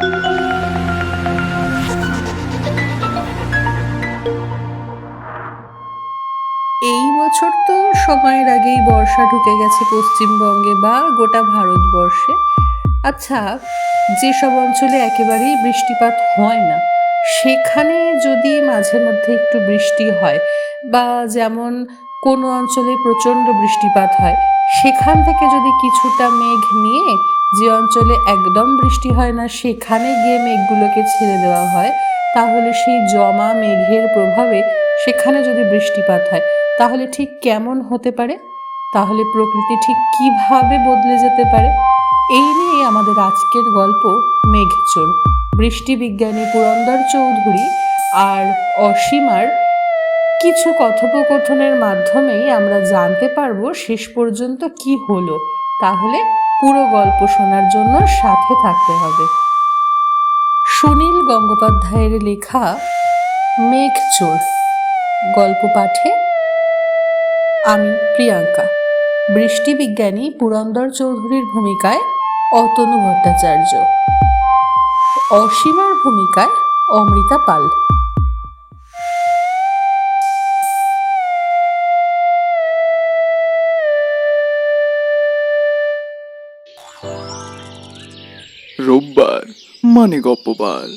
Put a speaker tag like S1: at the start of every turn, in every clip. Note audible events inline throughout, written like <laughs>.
S1: এই বছর তো সময়ের আগেই বর্ষা ঢুকে গেছে পশ্চিমবঙ্গে বা গোটা ভারতবর্ষে। আচ্ছা যেসব অঞ্চলে একেবারেই বৃষ্টিপাত হয় না, সেখানে যদি মাঝে মধ্যে একটু বৃষ্টি হয় বা যেমন কোনো অঞ্চলে প্রচণ্ড বৃষ্টিপাত হয়, সেখান থেকে যদি কিছুটা মেঘ নিয়ে যে অঞ্চলে একদম বৃষ্টি হয় না, সেখানে গিয়ে মেঘগুলোকে ছেড়ে দেওয়া হয়। তাহলে সেই জমা মেঘের প্রভাবে সেখানে যদি বৃষ্টিপাত হয়, তাহলে ঠিক কেমন হতে পারে? তাহলে প্রকৃতি ঠিক কীভাবে বদলে যেতে পারে? এই নিয়ে আমাদের আজকের গল্প মেঘচোর বৃষ্টি বিজ্ঞানী পুরন্দর চৌধুরী আর অসীমার কিছু কথোপকথনের মাধ্যমেই আমরা জানতে পারব শেষ পর্যন্ত কি হলো। তাহলে পুরো গল্প শোনার জন্য সাথে থাকতে হবে। সুনীল গঙ্গোপাধ্যায়ের লেখা মেঘচোর গল্প পাঠে আমি, প্রিয়াঙ্কা। বৃষ্টি বিজ্ঞানী পুরন্দর চৌধুরীর ভূমিকায় অতনু ভট্টাচার্য। অসীমার ভূমিকায় অমৃতা পাল।
S2: মানে গপ্পবার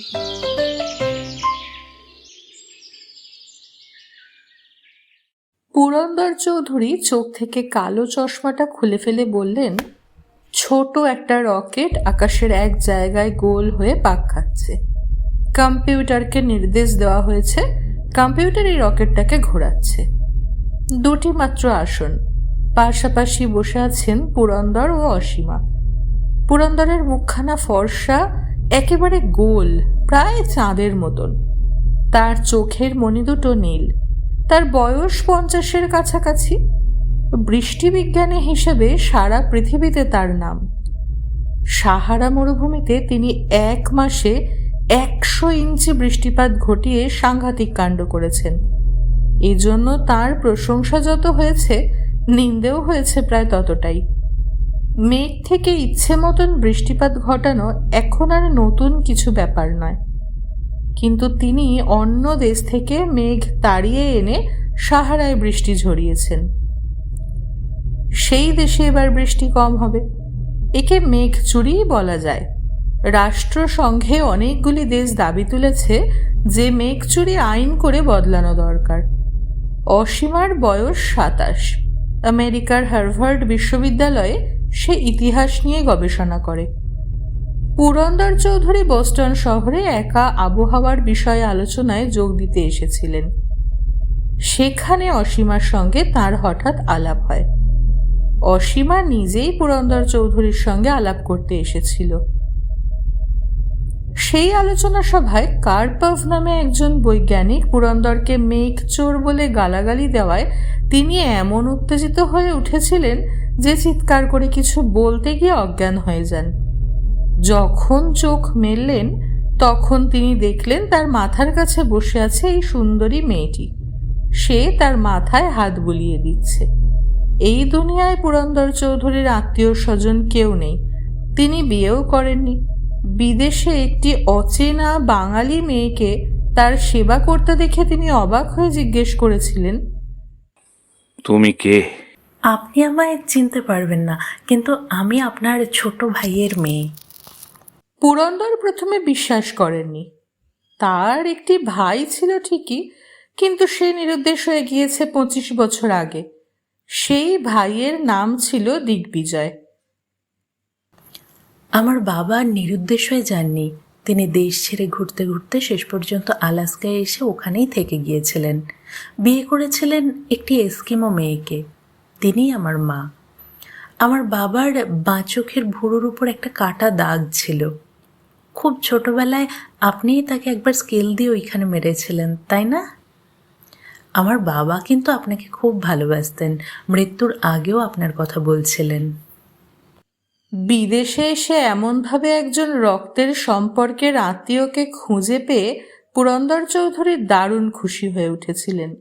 S1: পুরন্দর চৌধুরী চোখ থেকে কালো চশমাটা খুলে ফেলে বললেন, ছোট একটা রকেট আকাশের এক জায়গায় গোল হয়ে পাক খাচ্ছে। কম্পিউটারকে নির্দেশ দেওয়া হয়েছে, কম্পিউটার এই রকেটটাকে ঘোরাচ্ছে। দুটি মাত্র আসন, পাশাপাশি বসে আছেন পুরন্দর ও অসীমা। পুরন্দরের মুখখানা ফর্সা একেবারে গোল, প্রায় চাঁদের মতন। তার চোখের মণি দুটো নীল, তার বয়স পঞ্চাশের কাছাকাছি। বৃষ্টি বিজ্ঞানী হিসেবে সারা পৃথিবীতে তার নাম। সাহারা মরুভূমিতে তিনি এক মাসে একশো ইঞ্চি বৃষ্টিপাত ঘটিয়ে সাংঘাতিক কাণ্ড করেছেন। এজন্য জন্য তার প্রশংসা যত হয়েছে, নিন্দেও হয়েছে প্রায় ততটাই। মেঘ থেকে ইচ্ছে মতন বৃষ্টিপাত ঘটানো এখন আর নতুন কিছু ব্যাপার নয়। কিন্তু তিনি অন্য দেশ থেকে মেঘ তাড়িয়ে এনে সাহারায় বৃষ্টি ঝরিয়েছেন। সেই দেশে এবার বৃষ্টি কম হবে। একে মেঘ চুরিই বলা যায়। রাষ্ট্রসংঘে অনেকগুলি দেশ দাবি তুলেছে যে মেঘ চুরি আইন করে বদলানো দরকার। অসীমার বয়স সাতাশ। আমেরিকার হার্ভার্ড বিশ্ববিদ্যালয়ে সে ইতিহাস নিয়ে গবেষণা করে। পুরন্দর চৌধুরী বোস্টন শহরে একা আবহাওয়ার বিষয়ে আলোচনায় যোগ দিতে এসেছিলেন। সেখানে অসীমার সঙ্গে তার হঠাৎ আলাপ হয়। অসীমা নিজেই পুরন্দর চৌধুরীর সঙ্গে আলাপ করতে এসেছিল। সেই আলোচনা সভায় কার্পভ নামে একজন বৈজ্ঞানিক পুরন্দরকে মেঘ চোর বলে গালাগালি দেওয়ায় তিনি এমন উত্তেজিত হয়ে উঠেছিলেন যে চিৎকার করে কিছু বলতে গিয়ে অজ্ঞান হয়ে যান। যখন চোখ মেললেন, তখন তিনি দেখলেন তার মাথার কাছে বসে আছে এই সুন্দরী মেয়েটি। সে তার মাথায় হাত বুলিয়ে দিচ্ছে। এই দুনিয়ায় পুরন্দর চৌধুরীর আত্মীয় স্বজন কেউ নেই। তিনি বিয়েও করেননি। বিদেশে একটি অচেনা বাঙালি মেয়েকে তার সেবা করতে দেখে তিনি অবাক হয়ে জিজ্ঞেস করেছিলেন,
S2: তুমি কে?
S3: আপনি আমায় চিনতে পারবেন না কিন্তু আমি আপনার ছোট ভাইয়ের মেয়ে।
S1: পুরন্দর প্রথমে বিশ্বাস করেননি। তার একটি ভাই ছিল ঠিকই কিন্তু সে নিরুদ্দেশ হয়ে গিয়েছে পঁচিশ বছর আগে। সেই ভাইয়ের নাম ছিল দিগ্বিজয়।
S3: আমার বাবা নিরুদ্দেশ হয়ে যাননি। তিনি দেশ ছেড়ে ঘুরতে ঘুরতে শেষ পর্যন্ত আলাস্কায় এসে ওখানেই থেকে গিয়েছিলেন। বিয়ে করেছিলেন একটি এস্কিমো মেয়েকে। তিনিই আমার মা। আমার বাবার বাঁ চোখের ভুরুর উপর একটা কাটা দাগ ছিল। খুব ছোটবেলায় আপনিই তাকে একবার স্কেল দিয়ে ওইখানে মেরেছিলেন, তাই না? আমার বাবা কিন্তু আপনাকে খুব ভালোবাসতেন। মৃত্যুর আগেও আপনার কথা বলছিলেন।
S1: বিদেশে এসে এমনভাবে একজন রক্তের সম্পর্কের আত্মীয়কে খুঁজে পেয়ে পুরন্দর চৌধুরী দারুণ খুশি হয়ে উঠেছিলেন।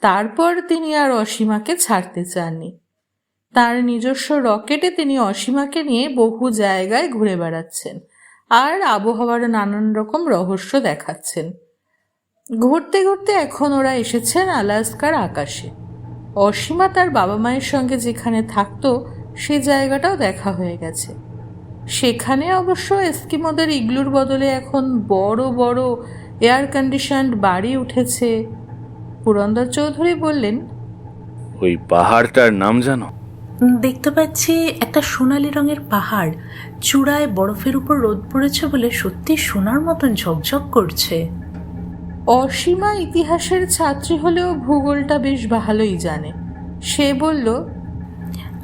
S1: তারপর তিনি আর অসীমাকে ছাড়তে চাননি। তার নিজস্ব রকেটে তিনি অসীমাকে নিয়ে বহু জায়গায় ঘুরে বেড়াচ্ছেন আর আবহাওয়ার নানান রকম রহস্য দেখাচ্ছেন। ঘুরতে ঘুরতে এখন ওরা এসেছেন আলাস্কার আকাশে। অসীমা তার বাবা মায়ের সঙ্গে যেখানে থাকতো, সে জায়গাটাও দেখা হয়ে গেছে। সেখানে অবশ্য এস্কিমোদের ইগলুর বদলে এখন বড় বড় এয়ার কন্ডিশনড বাড়ি উঠেছে। পুরন্দর চৌধুরী বললেন
S2: ওই পাহাড়টার নাম জানো?
S3: দেখতে পাচ্ছি একটা সোনালি রঙের পাহাড় চূড়ায় বরফের উপর রোদ পড়েছে বলে সত্যি সোনার মতন ঝকঝক করছে।
S1: অসীমা ইতিহাসের ছাত্রী হলেও ভূগোলটা বেশ ভালোই জানে। সে বলল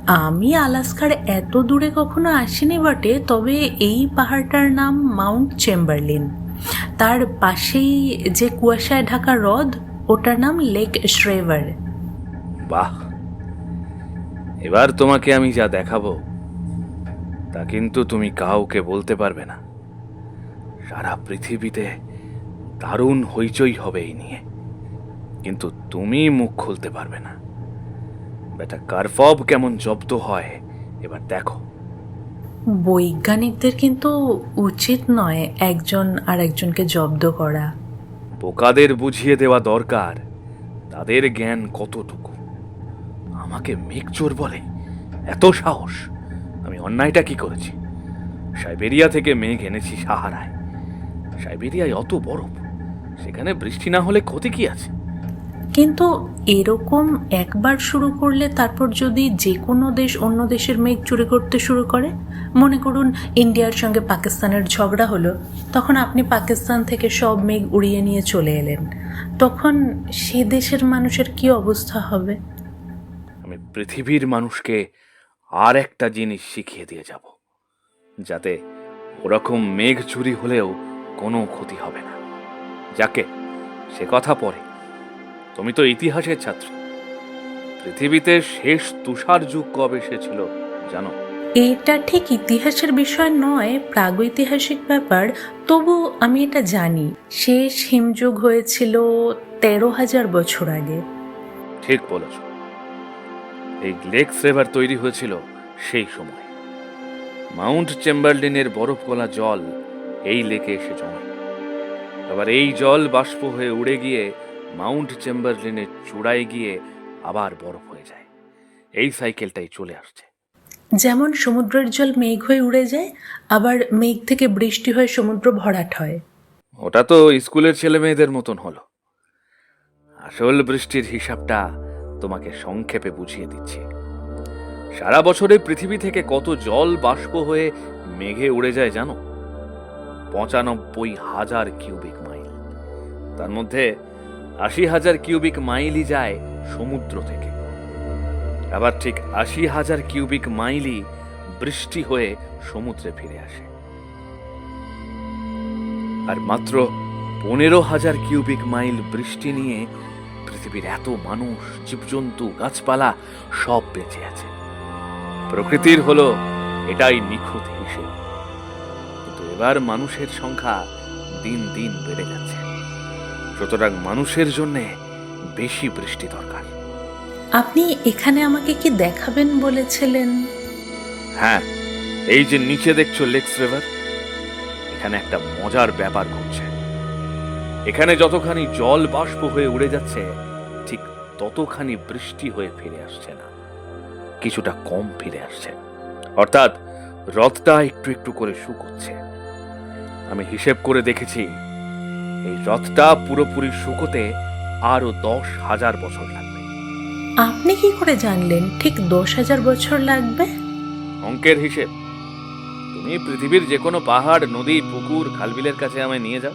S3: আমি আলাস্কার এত দূরে কখনো আসিনি বটে তবে এই পাহাড়টার নাম মাউন্ট চেম্বারলিন। তার পাশেই যে কুয়াশায় ঢাকা হ্রদ ওটার নাম লেক শ্রেভার।
S2: বাহ। এবার তোমাকে আমি যা দেখাবো তা কিন্তু তুমি কাউকে বলতে পারবে না। সারা পৃথিবীতে দারুণ হইচই হবে এই নিয়ে। কিন্তু তুমি মুখ খুলতে পারবে না। বেটা কারফব কেমন জব্দ হয় এবার দেখো।
S3: বৈজ্ঞানিকদের কিন্তু উচিত নয় একজন আর একজনকে জব্দ করা।
S2: বোকাদের বুঝিয়ে দেওয়া দরকার। তাদের জ্ঞান কতটুকু? আমাকে মেঘচোর বলে। এত সাহস। আমি অন্যায়টা কি করেছি? সাইবেরিয়া থেকে মেঘ এনেছি সাহারায়। সাইবেরিয়ায় অত বরফ। সেখানে বৃষ্টি না হলে ক্ষতি কি আছে?
S3: কিন্তু এরকম একবার শুরু করলে তারপর যদি যে কোনো দেশ অন্য দেশের মেঘ চুরি করতে শুরু করে? মনে করুন ইন্ডিয়ার সঙ্গে পাকিস্তানের ঝগড়া হলো, তখন আপনি পাকিস্তান থেকে সব মেঘ উড়িয়ে নিয়ে চলে এলেন। তখন সে দেশের মানুষের কি অবস্থা হবে?
S2: আমি পৃথিবীর মানুষকে আর একটা জিনিস শিখিয়ে দিয়ে যাব, যাতে ওরকম মেঘ চুরি হলেও কোনো ক্ষতি হবে না। যাকে, সে কথা পরে। তুমি তো ইতিহাসের ছাত্র। পৃথিবীতে শেষ তুষার যুগ কবে এসেছিল, জানো?
S3: এটা ঠিক ইতিহাসের বিষয় নয়, প্রাগৈতিহাসিক ব্যাপার। তবু আমি এটা জানি, শেষ হিমযুগ হয়েছিল তেরো হাজার বছর আগে।
S2: ঠিক বলেছ। এই লেক ফ্লেভার তৈরি হয়েছিল সেই সময়। মাউন্ট চেম্বারলিনের বরফ গলা জল এই লেকে এসে জমে। আবার এই জল বাষ্প হয়ে উড়ে গিয়ে মাউন্ট চেম্বারলিনের চূড়ায় গিয়ে আবার বরফ হয়ে যায়। এই সাইকেলটাই চলে আসছে।
S3: যেমন সমুদ্রের জল মেঘ হয়ে উড়ে যায়, আবার মেঘ থেকে বৃষ্টি হয়ে সমুদ্র ভরাট হয়।
S2: ওটা তো স্কুলের ছেলে মেয়েদের মতন হলো। আসল বৃষ্টির হিসাবটা তোমাকে সংক্ষেপে বুঝিয়ে দিচ্ছি। সারা বছরে পৃথিবী থেকে কত জল বাষ্প হয়ে মেঘে উড়ে যায় জানো? পঁচানব্বই হাজার কিউবিক মাইল। তার মধ্যে আশি হাজার কিউবিক মাইলই যায় সমুদ্র থেকে। আবার ঠিক আশি হাজার কিউবিক মাইলই বৃষ্টি হয়ে সমুদ্রে ফিরে আসে। আর মাত্র পনেরো হাজার কিউবিক মাইল বৃষ্টি নিয়ে পৃথিবীর এত মানুষ, জীবজন্তু, গাছপালা সব বেঁচে আছে। প্রকৃতির হলো এটাই নিখুঁত হিসেব। কিন্তু এবার মানুষের সংখ্যা দিন দিন বেড়ে যাচ্ছে। সুতরাং মানুষের জন্যে বেশি বৃষ্টি দরকার।
S3: আপনি এখানে আমাকে কি দেখাবেন বলেছিলেন?
S2: হ্যাঁ এই যে নিচে দেখছ লেক্স রিভার, এখানে একটা মজার ব্যাপার ঘটছে। এখানে যতখানি জল বাষ্প হয়ে উড়ে যাচ্ছে, ঠিক ততখানি বৃষ্টি হয়ে ফিরে আসছে না। কিছুটা কম ফিরে আসছে। অর্থাৎ হ্রদটা একটু একটু করে শুকোচ্ছে আমি হিসেব করে দেখেছি, এই হ্রদটা পুরোপুরি শুকোতে আরও দশ হাজার বছর লাগবে
S3: আপনি কি করে জানলেন ঠিক দশ হাজার বছর লাগবে?
S2: অঙ্কের হিসেব। তুমি পৃথিবীর যে কোনো পাহাড় নদী পুকুর খালবিলের কাছে আমায় নিয়ে যাও।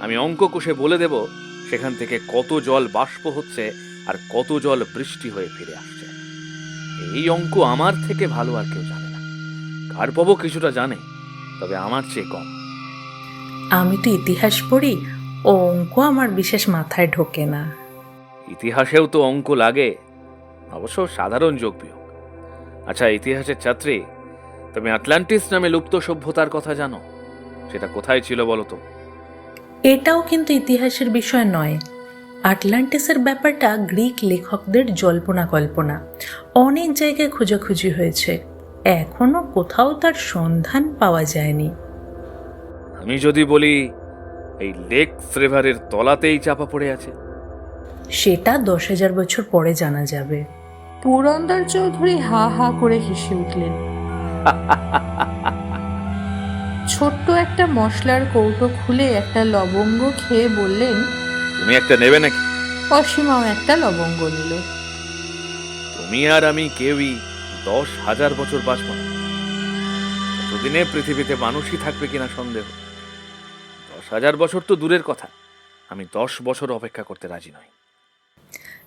S2: আমি অঙ্ক কষে বলে দেব সেখান থেকে কত জল বাষ্প হচ্ছে আর কত জল বৃষ্টি হয়ে ফিরে আসছে। এই অঙ্ক আমার থেকে ভালো আর কেউ জানে না। কার্পব কিছুটা জানে তবে আমার চেয়ে কম।
S3: আমি তো ইতিহাস পড়ি ও অঙ্ক আমার বিশেষ মাথায় ঢোকে না।
S2: ইতিহাসেও তো অঙ্ক লাগে। অবশ্য সাধারণ যোগ বিয়োগ আচ্ছা ইতিহাসের ছাত্রী তুমি আটলান্টিস নামে লুপ্ত সভ্যতার কথা জানো? সেটা কোথায় ছিল বলো তো?
S3: এটাও কিন্তু ইতিহাসের বিষয় নয়। আটলান্টিসের ব্যাপারটা গ্রিক লেখকদের জল্পনা কল্পনা। অনেক জায়গায় খোঁজাখুঁজি হয়েছে। এখনও কোথাও তার সন্ধান পাওয়া যায়নি।
S2: আমি যদি বলি এই লেক ফ্লেভারের তলাতেই চাপা পড়ে আছে।
S3: সেটা দশ হাজার বছর পরে জানা যাবে।
S1: পুরন্দর চৌধুরী হা হা করে হেসে উঠলেন। ছোট্ট একটা মশলার কৌটো খুলে একটা লবঙ্গ খেয়ে বললেন
S2: তুমি একটা নেবে নাকি?
S1: অসীমাও একটা লবঙ্গ নিল।
S2: তুমি আর আমি কেউই দশ হাজার বছর বাঁচব না। ততদিনে পৃথিবীতে মানুষই থাকবে কিনা সন্দেহ। দশ হাজার বছর তো দূরের কথা। আমি দশ বছর অপেক্ষা করতে রাজি নই।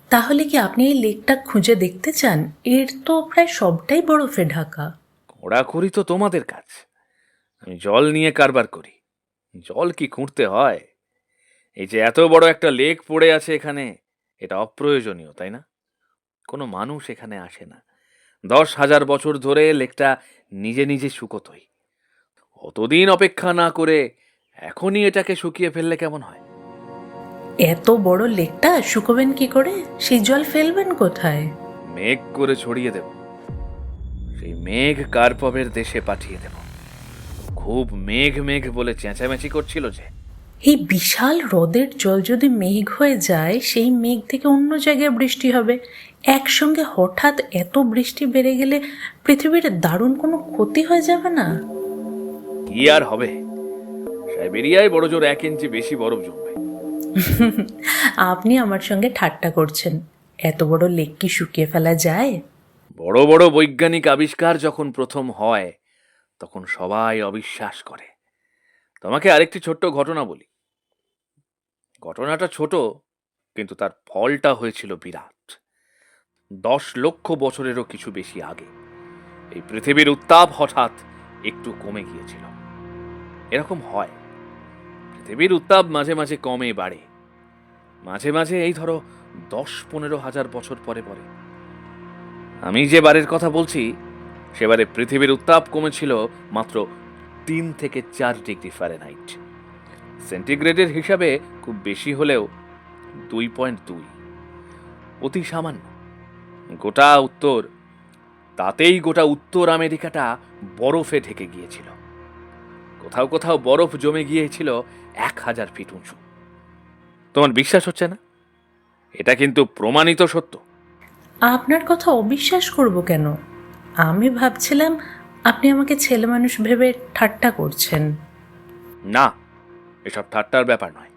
S3: তাহলে কি আপনি এই লেকটা খুঁজে দেখতে চান? এর তো প্রায় সবটাই বরফে ঢাকা।
S2: কড়াকড়ি তো তোমাদের কাজ। আমি জল নিয়ে কারবার করি। জল কি খুঁড়তে হয়? এই যে এত বড় একটা লেক পড়ে আছে এখানে, এটা অপ্রয়োজনীয়, তাই না? কোনো মানুষ এখানে আসে না। দশ হাজার বছর ধরে লেকটা নিজে নিজে শুকোতই। অতদিন অপেক্ষা না করে এখনই এটাকে শুকিয়ে ফেললে কেমন হয়?
S3: এত বড় লেকটা শুকোবেন কি করে? সেই জল ফেলবেন কোথায়?
S2: মেঘ করে ছড়িয়ে দেব। সেই মেঘ কার্পবের দেশে পাঠিয়ে দেব। খুব মেঘ মেঘ বলে চেঁচামেচি করছিল যে।
S3: এই বিশাল হ্রদের জল যদি মেঘ হয়ে যায় সেই মেঘ থেকে অন্য জায়গায় বৃষ্টি হবে। একসঙ্গে হঠাৎ এত বৃষ্টি বেড়ে গেলে পৃথিবীর দারুণ কোনো ক্ষতি হয়ে যাবে না?
S2: কি আর হবে? সাইবেরিয়ায় বড় জোর এক ইঞ্চি বেশি বরফ জমবে। <laughs>
S3: আপনি আমার সঙ্গে ঠাট্টা করছেন। এত বড় লেক কি শুকিয়ে ফেলা যায়?
S2: বড় বড় বৈজ্ঞানিক আবিষ্কার যখন প্রথম হয়, তখন সবাই অবিশ্বাস করে। তোমাকে আরেকটি ছোট্ট ঘটনা বলি। ঘটনাটা ছোট, কিন্তু তার ফলটা হয়েছিল বিরাট। দশ লক্ষ বছরেরও কিছু বেশি আগে। এই পৃথিবীর উত্তাপ হঠাৎ একটু কমে গিয়েছিল। এরকম হয়। পৃথিবীর উত্তাপ মাঝে মাঝে কমে বাড়ে। মাঝে মাঝে এই ধরো দশ পনেরো হাজার বছর পরে পরে। আমি যে বারের কথা বলছি সেবারে পৃথিবীর উত্তাপ কমেছিল মাত্র তিন থেকে চার ডিগ্রি ফারেনহাইট সেন্টিগ্রেডের হিসাবে খুব বেশি হলেও দুই পয়েন্ট দুই। অতি সামান্য। গোটা উত্তর, তাতেই গোটা উত্তর আমেরিকাটা বরফে ঢেকে গিয়েছিল। কোথাও কোথাও বরফ জমে গিয়েছিল এক হাজার ফিট উঁচু। তোমার বিশ্বাস হচ্ছে না? এটা কিন্তু প্রমাণিত সত্য।
S3: আপনার কথা অবিশ্বাস করব কেন? আমি ভাবছিলাম আপনি আমাকে ছেলে মানুষ ভেবে ঠাট্টা করছেন।
S2: না এসব ঠাট্টার ব্যাপার নয়।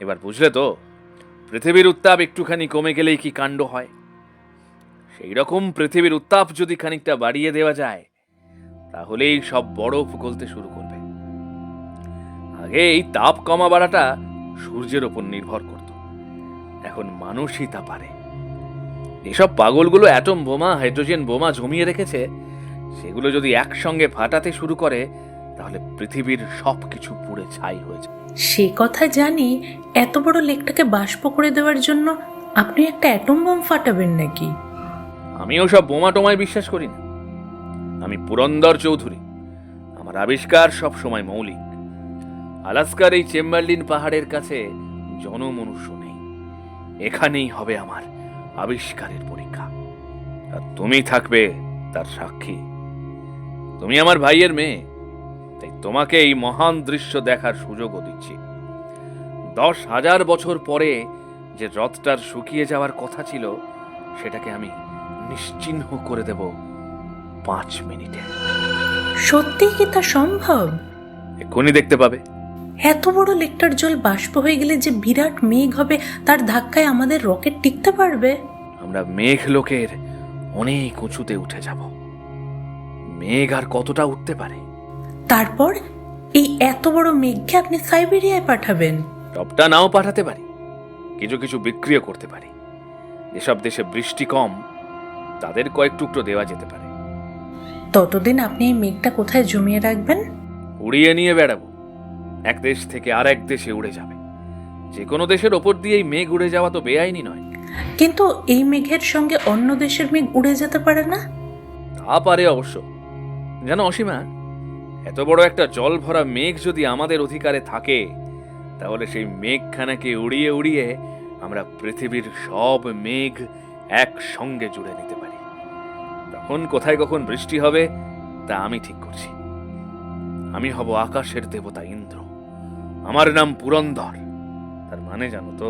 S2: এবার বুঝলে তো পৃথিবীর উত্তাপ একটুখানি কমে গেলেই কি কাণ্ড হয়? সেই রকম পৃথিবীর উত্তাপ যদি খানিকটা বাড়িয়ে দেওয়া যায় তাহলেই সব বরফ গলতে শুরু করবে। আগে এই তাপ কমা বাড়াটা সূর্যের ওপর নির্ভর করত। এখন মানুষই তা পারে। এসব পাগলগুলো অ্যাটম বোমা হাইড্রোজেন বোমা জমিয়ে রেখেছে সেগুলো যদি একসঙ্গে ফাটাতে শুরু করে তাহলে পৃথিবীর সব কিছু পুড়ে ছাই হয়ে যাবে
S3: সে কথা জানি এত বড় লেকটাকে বাষ্প করে দেওয়ার জন্য আপনি একটা অ্যাটম বম ফাটাবেন নাকি?
S2: আমিও সব বোমা টোমায় বিশ্বাস করি না। আমি পুরন্দর চৌধুরী। আমার আবিষ্কার সব সময় মৌলিক। আলাস্কার এই চেম্বারলিন পাহাড়ের কাছে জনমনুষ্য নেই। এখানেই হবে আমার আবিষ্কারের পরীক্ষা। আর তুমি থাকবে তার সাক্ষী। তুমি আমার ভাইয়ের মেয়ে। তাই তোমাকে এই মহান দৃশ্য দেখার সুযোগও দিচ্ছি। দশ হাজার বছর পরে যে রথটার শুকিয়ে যাওয়ার কথা ছিল সেটাকে আমি নিশ্চিহ্ন করে দেব পাঁচ মিনিটে।
S3: সত্যিই কি তা সম্ভব?
S2: এক্ষুনি দেখতে পাবে।
S3: এত বড় লেকটার জল বাষ্প হয়ে গেলে যে বিরাট মেঘ হবে তার ধাক্কায় আমাদের রকেট টিকতে পারবে?
S2: আমরা মেঘ লোকের অনেক উঁচুতে উঠে যাব। মেঘ আর কতটা উঠতে পারে?
S3: তারপর এই এত বড় মেঘকে আপনি সাইবেরিয়ায় পাঠাবেন।
S2: সবটা নাও পাঠাতে পারি। কিছু কিছু বিক্রিও করতে পারি। যেসব দেশে বৃষ্টি কম তাদের কয়েক টুকরো দেওয়া যেতে পারে।
S3: ততদিন আপনি এই মেঘটা কোথায় জমিয়ে রাখবেন?
S2: উড়িয়ে নিয়ে বেড়াবো। এক দেশ থেকে আর এক দেশে উড়ে যাবে। যে কোনো দেশের ওপর দিয়ে এই মেঘ উড়ে যাওয়া তো বেআইনি নয়।
S3: কিন্তু এই মেঘের সঙ্গে অন্য দেশের মেঘ উড়ে যেতে পারে না?
S2: তা পারে অবশ্য। জানো অসীমা এত বড় একটা জল ভরা মেঘ যদি আমাদের অধিকারে থাকে তাহলে সেই মেঘখানাকে উড়িয়ে উড়িয়ে আমরা পৃথিবীর সব মেঘ একসঙ্গে জুড়ে নিতে পারি। তখন কোথায় কখন বৃষ্টি হবে তা আমি ঠিক করছি। আমি হব আকাশের দেবতা ইন্দ্র। আমার নাম পুরন্দর। তার মানে জানো তো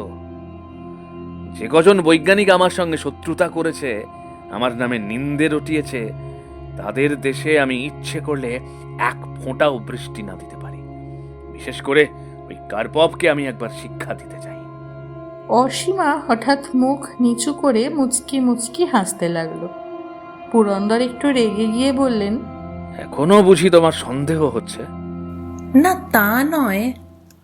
S2: যে কজন বৈজ্ঞানিক আমার সঙ্গে শত্রুতা করেছে আমার নামে নিন্দে রটিয়েছে তাদের দেশে আমি ইচ্ছে করলে এক ফোঁটাও বৃষ্টি না দিতে পারি। বিশেষ করে ওই কার্পবকে আমি একবার শিক্ষা দিতে চাই।
S1: অসীমা হঠাৎ মুখ নিচু করে মুচকি মুচকি হাসতে লাগল। পুরন্দর একটু রেগে গিয়ে বললেন
S2: এখনও বুঝি তোমার সন্দেহ হচ্ছে?
S3: না তা নয়।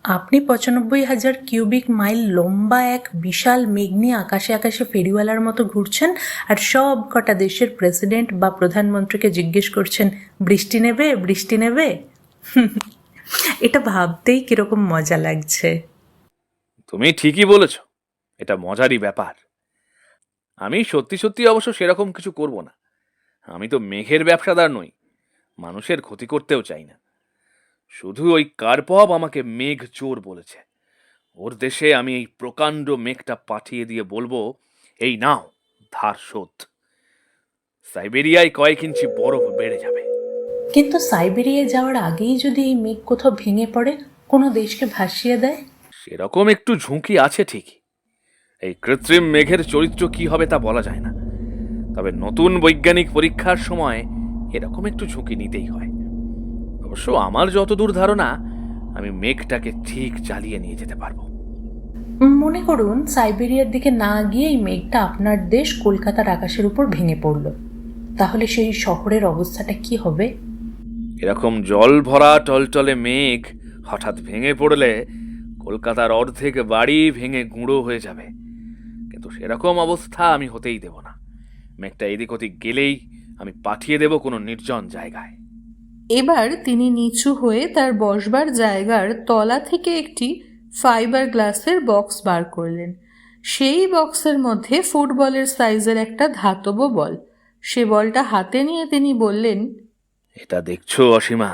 S3: আপনি পঁচানব্বই হাজার কিউবিক মাইল লম্বা এক বিশাল মেঘ নিয়ে আকাশে আকাশে ফেরিওয়ালার মতো ঘুরছেন আর সব কটা দেশের প্রেসিডেন্ট বা প্রধানমন্ত্রীকে জিজ্ঞেস করছেন, বৃষ্টি নেবে? বৃষ্টি নেবে? <laughs> এটা ভাবতেই কীরকম মজা লাগছে।
S2: তুমি ঠিকই বলেছ, এটা মজারই ব্যাপার। আমি সত্যি সত্যি অবশ্য সেরকম কিছু করব না। আমি তো মেঘের ব্যবসাদার নই, মানুষের ক্ষতি করতেও চাই না। শুধু ওই কার্পব আমাকে মেঘ চোর বলেছে। ওর দেশে আমি এই প্রকাণ্ড মেঘটা পাঠিয়ে দিয়ে বলব এই নাও ধার শোধ। সাইবেরিয়ায় কয়েক ইঞ্চি বরফ বেড়ে যাবে।
S3: কিন্তু সাইবেরিয়া যাওয়ার আগেই যদি এই মেঘ কোথাও ভেঙে পড়ে কোনো দেশকে ভাসিয়ে দেয়?
S2: সেরকম একটু ঝুঁকি আছে ঠিকই। এই কৃত্রিম মেঘের চরিত্র কি হবে তা বলা যায় না। তবে নতুন বৈজ্ঞানিক পরীক্ষার সময় এরকম একটু ঝুঁকি নিতেই হয়। অবশ্য আমার যতদূর ধারণা আমি মেঘটাকে ঠিক চালিয়ে নিয়ে যেতে পারব।
S3: মনে করুন সাইবেরিয়ার দিকে না গিয়ে এই মেঘটা আপনার দেশ কলকাতার আকাশের উপর ভেঙে পড়ল। তাহলে সেই শহরের অবস্থাটা কি হবে?
S2: এরকম জল ভরা টলটলে মেঘ হঠাৎ ভেঙে পড়লে কলকাতার অর্ধেক বাড়ি ভেঙে গুঁড়ো হয়ে যাবে। কিন্তু সেরকম অবস্থা আমি হতেই দেব না। মেঘটা এদিক ওদিক গেলেই আমি পাঠিয়ে দেব কোনো নির্জন জায়গায়।
S1: এবার তিনি নিচু হয়ে তার বসবার জায়গার তলা থেকে একটি ফাইবার গ্লাসের বক্স বার করলেন। সেই বক্সের মধ্যে ফুটবলের সাইজের একটা ধাতব বল। সে বলটা হাতে নিয়ে তিনি বললেন,
S2: এটা দেখছ অসীমা?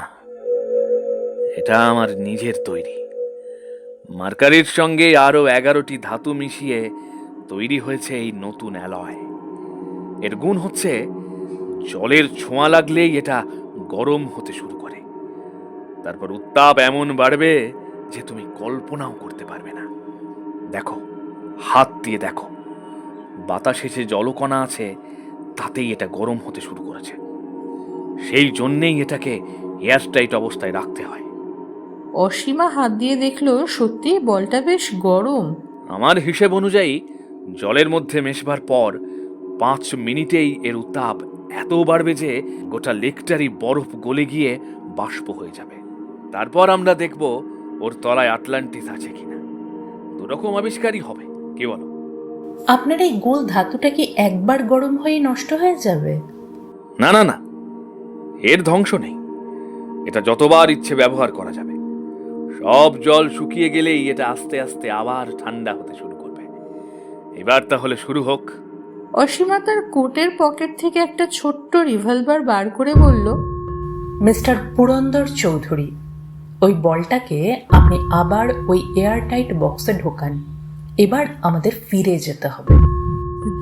S2: এটা আমার নিজের তৈরি। মার্কারির সঙ্গে আরও এগারোটি ধাতু মিশিয়ে তৈরি হয়েছে এই নতুন অ্যালয়। এর গুণ হচ্ছে, জলের ছোঁয়া লাগলেই এটা গরম হতে শুরু করে। তারপর উত্তাপ এমন বাড়বে যে তুমি কল্পনাও করতে পারবে না। দেখো হাত দিয়ে দেখো। বাতাসে যে জলকণা আছে তাতেই এটা গরম হতে শুরু করেছে। সেই জন্যেই এটাকে এয়ারটাইট অবস্থায় রাখতে হয়।
S1: অসীমা হাত দিয়ে দেখল সত্যি বলটা বেশ গরম।
S2: আমার হিসেব অনুযায়ী জলের মধ্যে মেশবার পর পাঁচ মিনিটেই এর উত্তাপ এত বাড়বে যে গোটা লেকটারই বরফ গলে গিয়ে বাষ্প হয়ে যাবে। তারপর আমরা দেখব ওর তলায় আটলান্টিস আছে কিনা। দুরকম আবিষ্কারই হবে কি বলো?
S3: আপনার এই গোল ধাতুটা কি একবার গরম হয়ে নষ্ট হয়ে যাবে?
S2: না না না। এর ধ্বংস নেই। এটা যতবার ইচ্ছে ব্যবহার করা যাবে। সব জল শুকিয়ে গেলেই এটা আস্তে আস্তে আবার ঠান্ডা হতে শুরু করবে। এবার তাহলে শুরু হোক।
S1: অসীমা তার কোটের পকেট থেকে একটা ছোট্ট রিভলভার বার করে বলল
S3: মিস্টার পুরন্দর চৌধুরী ওই বলটাকে আপনি আবার ওই এয়ারটাইট বক্সে ঢোকান। এবার আমাদের ফিরে যেতে হবে।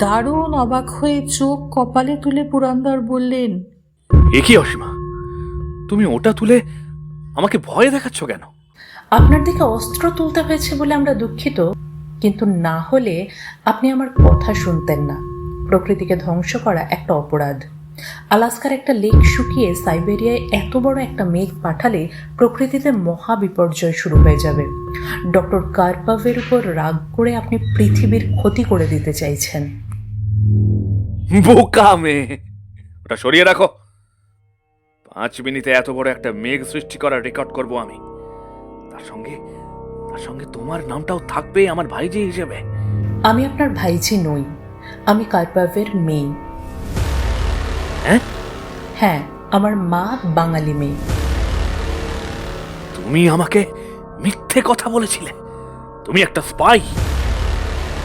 S1: দারুণ অবাক হয়ে চোখ কপালে তুলে পুরন্দর বললেন
S2: এ কি অসীমা? তুমি ওটা তুলে আমাকে ভয় দেখাচ্ছ কেন?
S3: আপনার দিকে অস্ত্র তুলতে হয়েছে বলে আমরা দুঃখিত কিন্তু না হলে আপনি আমার কথা শুনতেন না। প্রকৃতিকে ধ্বংস করা একটা অপরাধ। আলাস্কার একটা লেক শুকিয়ে সাইবেরিয়ায় এত বড় একটা মেঘ পাঠালে প্রকৃতিতে মহা বিপর্যয় শুরু হয়ে যাবে। ডক্টর কার্পাভের উপর রাগ করে আপনি পৃথিবীর ক্ষতি করে দিতে চাইছেন।
S2: বোকা মেয়ে! ওটা সরিয়ে রাখো। পাঁচ মিনিটে এত বড় একটা মেঘ সৃষ্টি করার রেকর্ড করব আমি। তার সঙ্গে তার সঙ্গে তোমার নামটাও থাকবে আমার ভাইজি হিসেবে।
S3: আমি আপনার ভাইজি নই। আমি কার্পাভের মেয়ে।
S2: হ্যাঁ?
S3: হ্যাঁ আমার মা বাঙালি মেয়ে।
S2: তুমি আমাকে মিথ্যে কথা বলেছিলে। তুমি একটা স্পাই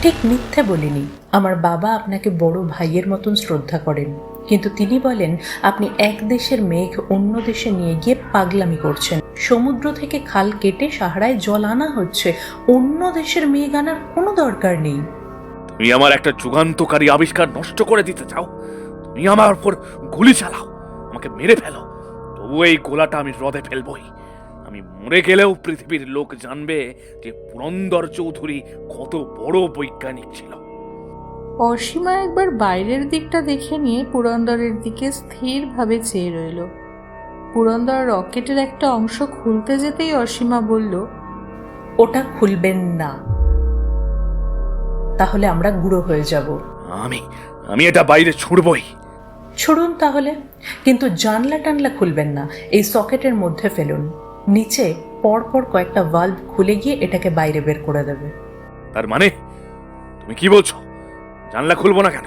S3: ঠিক মিথ্যে বলিনি। আমার বাবা আপনাকে বড় ভাইয়ের মতন শ্রদ্ধা করেন। কিন্তু তিনি বলেন আপনি এক দেশের মেঘ অন্য দেশে নিয়ে গিয়ে পাগলামি করছেন। সমুদ্র থেকে খাল কেটে সাহারায় জল আনা হচ্ছে। অন্য দেশের মেঘ আনার কোনো দরকার নেই।
S2: তুমি আমার একটা যুগান্তকারী আবিষ্কার নষ্ট করে দিতে চাও। তুমি আমার উপর গুলি চালাও আমাকে মেরে ফেলো। তবু এই গোলাটা আমি হ্রদে ফেলবই। আমি মরে গেলেও পৃথিবীর লোক জানবে যে পুরন্দর চৌধুরী কত বড় বৈজ্ঞানিক ছিল।
S1: অসীমা একবার বাইরের দিকটা দেখে নিয়ে পুরন্দরের দিকে স্থিরভাবে চেয়ে রইল। পুরন্দর রকেটের একটা অংশ খুলতে যেতেই অসীমা বলল
S3: ওটা খুলবেন না। তাহলে আমরা গুঁড়ো হয়ে যাব।
S2: আমি আমি এটা বাইরে ছুড়বই।
S3: ছুড়ুন তাহলে। কিন্তু জানলা টানলা খুলবেন না এই সকেটের মধ্যে ফেলুন। নিচে পরপর কয়েকটা ভাল্ব খুলে গিয়ে এটাকে বাইরে বের করে দেবে।
S2: তার মানে? তুমি কি বলছো? জানলা খুলবো না কেন?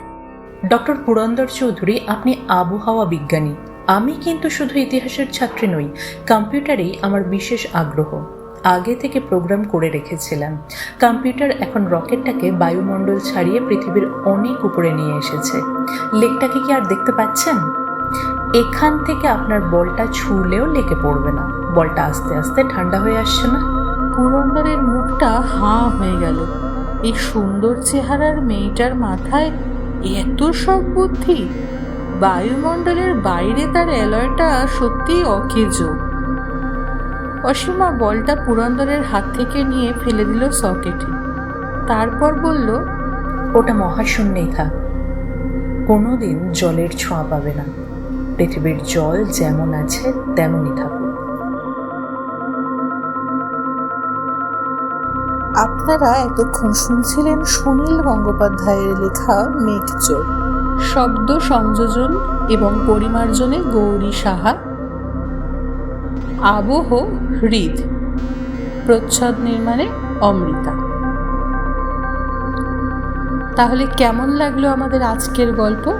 S3: ডক্টর পুরন্দর চৌধুরী আপনি আবহাওয়া বিজ্ঞানী। আমি কিন্তু শুধু ইতিহাসের ছাত্রী নই কম্পিউটারেই আমার বিশেষ আগ্রহ। আগে থেকে প্রোগ্রাম করে রেখেছিলাম। কম্পিউটার এখন রকেটটাকে বায়ুমণ্ডল ছাড়িয়ে পৃথিবীর অনেক উপরে নিয়ে এসেছে। লেকটাকে কি আর দেখতে পাচ্ছেন? এখান থেকে আপনার বলটা ছুঁলেও লেকে পড়বে না। বলটা আস্তে আস্তে ঠান্ডা হয়ে আসছে না?
S1: পুরন্দরের মুখটা হাঁ হয়ে গেল। এই সুন্দর চেহারার মেয়েটার মাথায় এত সব বুদ্ধি বায়ুমণ্ডলের বাইরে তার অ্যালয়টা সত্যিই অকেজো। অসীমা বলটা পুরন্দরের হাত থেকে নিয়ে ফেলে দিল সকেটে। তারপর বলল
S3: ওটা মহাশূন্যেই থাক। কোনোদিন জলের ছোঁয়া পাবে না। পৃথিবীর জল যেমন আছে তেমনই থাকুক।
S1: আপনারা এতক্ষণ শুনছিলেন সুনীল গঙ্গোপাধ্যায়ের লেখা মেঘচোর শব্দ সংযোজন এবং পরিমার্জনে গৌরী সাহা আবহ হৃদ। প্রচ্ছদ নির্মাণে অমৃতা। তাহলে কেমন লাগল আমাদের আজকের গল্প?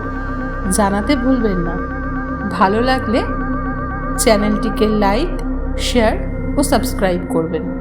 S1: জানাতে ভুলবেন না। ভালো লাগলে চ্যানেলটিকে লাইক, শেয়ার ও সাবস্ক্রাইব করবেন।